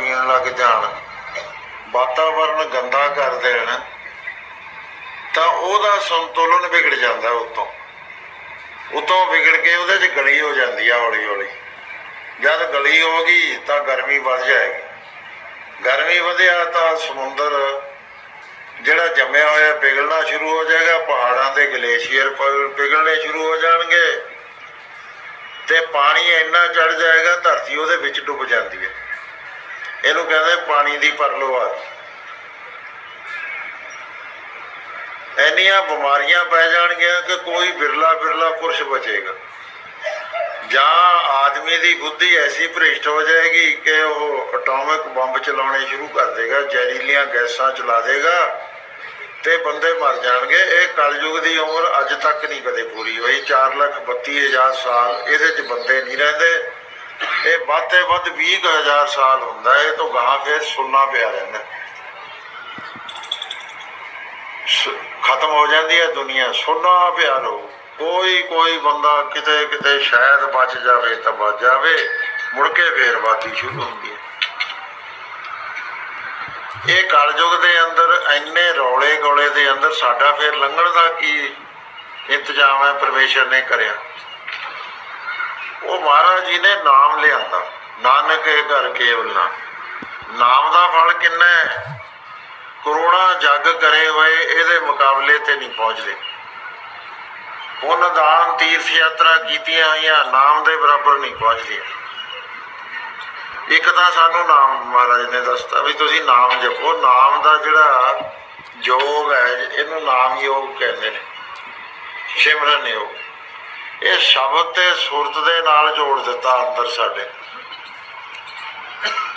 ਪੀਣ ਲੱਗ ਜਾਣ, ਵਾਤਾਵਰਨ ਗੰਦਾ ਕਰ ਦੇਣ, ਤਾਂ ਉਹਦਾ ਸੰਤੁਲਨ ਵਿਗੜ ਜਾਂਦਾ ਉਤੋਂ। ਉਤੋਂ ਵਿਗੜ ਕੇ ਉਹਦੇ 'ਚ ਗਲੀ ਹੋ ਜਾਂਦੀ ਆ ਹੌਲੀ ਹੌਲੀ ਜਦ ਗਲੀ ਹੋ ਗਈ ਤਾਂ ਗਰਮੀ ਵੱਧ ਜਾਏਗੀ। ਗਰਮੀ ਵਧਿਆ ਤਾਂ ਸਮੁੰਦਰ ਜਿਹੜਾ ਜੰਮਿਆ ਹੋਇਆ ਪਿਘਲਣਾ ਸ਼ੁਰੂ ਹੋ ਜਾਏਗਾ, ਪਹਾੜਾਂ ਦੇ ਗਲੇਸ਼ੀਅਰ ਪਿਘਲਣੇ ਸ਼ੁਰੂ ਹੋ ਜਾਣਗੇ ਤੇ ਪਾਣੀ ਇੰਨਾ ਚੜ ਜਾਏਗਾ, ਧਰਤੀ ਉਹਦੇ ਵਿੱਚ ਡੁੱਬ ਜਾਂਦੀ ਹੈ। ਇਹਨੂੰ ਕਹਿੰਦੇ ਪਾਣੀ ਦੀ ਪਰਲੋਆ ਇੰਨੀਆਂ ਬਿਮਾਰੀਆਂ ਪੈ ਜਾਣਗੀਆਂ ਕਿ ਕੋਈ ਬਿਰਲਾ ਬਿਰਲਾ ਪੁਰਸ਼ ਬਚੇਗਾ। ਜਾਂ ਆਦਮੀ ਦੀ ਬੁੱਧੀ ਐਸੀ ਭ੍ਰਿਸ਼ਟ ਹੋ ਜਾਏਗੀ ਕਿ ਉਹ ਐਟੋਮਿਕ ਬੰਬ ਚਲਾਉਣੇ ਸ਼ੁਰੂ ਕਰ ਦੇਗਾ, ਜ਼ਹਿਰੀਲੀਆਂ ਗੈਸਾਂ ਚਲਾ ਦੇਗਾ ਤੇ ਬੰਦੇ ਮਰ ਜਾਣਗੇ। ਇਹ ਕਲਯੁਗ ਦੀ ਉਮਰ ਅੱਜ ਤੱਕ ਨਹੀਂ ਕਦੇ ਪੂਰੀ ਹੋਈ। 4 ਲੱਖ 32 ਹਜ਼ਾਰ ਸਾਲ ਇਹਦੇ 'ਚ ਬੰਦੇ ਨਹੀਂ ਰਹਿੰਦੇ। ਇਹ ਵੱਧ ਤੇ ਵੱਧ 20 ਹਜ਼ਾਰ ਸਾਲ ਹੁੰਦਾ ਇਹ ਤੋਂ ਗਾਹਾਂ ਫਿਰ ਸੁਣਨਾ ਪਿਆ ਰਹਿੰਦਾ ਸ- ਖਤਮ ਹੋ ਜਾਂਦੀ ਹੈ ਦੁਨੀਆ, ਸੁਣਨਾ ਪਿਆ ਲੋ ਕੋਈ ਕੋਈ ਬੰਦਾ ਕਿਤੇ ਕਿਤੇ ਸ਼ਾਇਦ ਬਚ ਜਾਵੇ ਤਾਂ ਬਚ ਜਾਵੇ, ਮੁੜ ਕੇ ਫੇਰ ਵਾਦੀ ਸ਼ੁਰੂ ਹੁੰਦੀ ਹੈ। ਇਹ ਕਲਯੁਗ ਦੇ ਅੰਦਰ, ਇੰਨੇ ਰੌਲੇ ਗੋਲੇ ਦੇ ਅੰਦਰ ਸਾਡਾ ਫੇਰ ਲੰਘਣ ਦਾ ਕੀ ਇੰਤਜ਼ਾਮ ਹੈ, ਪਰਮੇਸ਼ਰ ਨੇ ਕਰਿਆ। ਉਹ ਮਹਾਰਾਜ ਜੀ ਨੇ ਨਾਮ ਲਿਆਂਦਾ। ਨਾਨਕ ਇਹ ਘਰ ਕੇਵਲ ਨਾ। ਨਾਮ ਦਾ ਫਲ ਕਿੰਨਾ ਹੈ? ਕਰੋੜਾਂ ਜੱਗ ਕਰੇ ਹੋਏ ਇਹਦੇ ਮੁਕਾਬਲੇ ਤੇ ਨਹੀਂ ਪਹੁੰਚਦੇ। ਪੁੰਨ ਦਾਨ ਤੀਰਥ ਯਾਤਰਾ ਕੀਤੀਆਂ ਹੋਈਆਂ, ਨਾਮ ਦੇ ਬਰਾਬਰ ਨਹੀਂ ਪਹੁੰਚਦੀਆਂ। ਇੱਕ ਤਾਂ ਸਾਨੂੰ ਨਾਮ ਮਹਾਰਾਜ ਨੇ ਦੱਸਤਾ ਵੀ ਤੁਸੀਂ ਨਾਮ ਜਪੋ। ਨਾਮ ਦਾ ਜਿਹੜਾ ਯੋਗ ਹੈ, ਇਹਨੂੰ ਨਾਮ ਯੋਗ ਕਹਿੰਦੇ ਨੇ। ਸਿਮਰਨ ਯੋਗ। ਇਹ ਸ਼ਬਦ ਤੇ ਸੁਰਤ ਦੇ ਨਾਲ ਜੋੜ ਦਿੱਤਾ ਅੰਦਰ ਸਾਡੇ।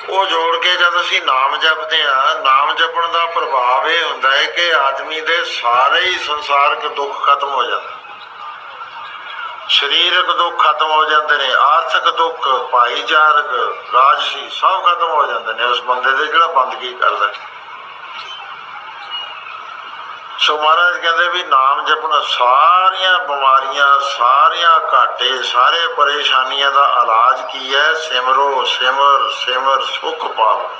ਉਹ ਜੋੜ ਕੇ ਜਦ ਅਸੀਂ ਨਾਮ ਜਪਦੇ ਆ ਨਾਮ ਜਪਣ ਦਾ ਪ੍ਰਭਾਵ ਇਹ ਹੁੰਦਾ ਹੈ ਕਿ ਆਦਮੀ ਦੇ ਸਾਰੇ ਹੀ ਸੰਸਾਰਕ ਦੁੱਖ ਖਤਮ ਹੋ ਜਾਂਦੇ ਸਰੀਰਕ ਦੁੱਖ ਖਤਮ ਹੋ ਜਾਂਦੇ ਨੇ, ਆਰਥਿਕ ਦੁੱਖ, ਭਾਈਚਾਰਕ, ਰਾਜਸੀ ਸਭ ਖਤਮ ਹੋ ਜਾਂਦੇ ਨੇ। ਉਸ ਬੰਦੇ ਦੇ ਜਿਹੜਾ ਬੰਦਗੀ ਕਰਦਾ ਸੋ ਮਹਾਰਾਜ ਕਹਿੰਦੇ ਵੀ ਨਾਮ ਜਪਣਾ, ਸਾਰੀਆਂ ਬਿਮਾਰੀਆਂ, ਸਾਰੀਆਂ ਘਾਟੇ, ਸਾਰੇ ਪਰੇਸ਼ਾਨੀਆਂ ਦਾ ਇਲਾਜ ਕੀ ਹੈ? ਸਿਮਰੋ, ਸਿਮਰ ਸਿਮਰ, ਸੁਖ ਪਾਓ।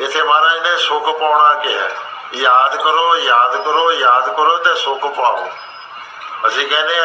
ਇਥੇ ਮਹਾਰਾਜ ਨੇ ਸੁਖ ਪਾਉਣਾ ਕਿਹਾ ਯਾਦ ਕਰੋ ਯਾਦ ਕਰੋ ਯਾਦ ਕਰੋ ਤੇ ਸੁਖ ਪਾਓ। ਅਸੀਂ ਕਹਿੰਦੇ